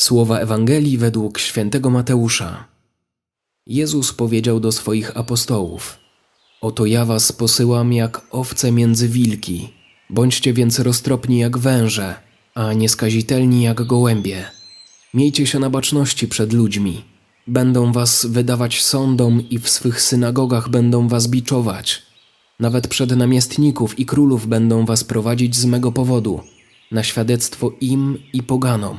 Słowa Ewangelii według świętego Mateusza. Jezus powiedział do swoich apostołów: Oto ja was posyłam jak owce między wilki. Bądźcie więc roztropni jak węże, a nieskazitelni jak gołębie. Miejcie się na baczności przed ludźmi. Będą was wydawać sądom i w swych synagogach będą was biczować. Nawet przed namiestników i królów będą was prowadzić z mego powodu, na świadectwo im i poganom.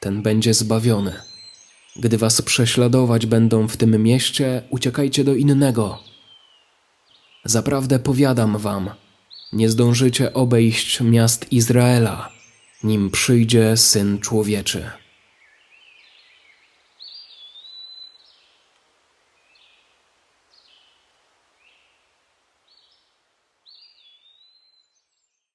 ten będzie zbawiony. Gdy was prześladować będą w tym mieście, uciekajcie do innego. Zaprawdę powiadam wam, nie zdążycie obejść miast Izraela, nim przyjdzie syn człowieczy.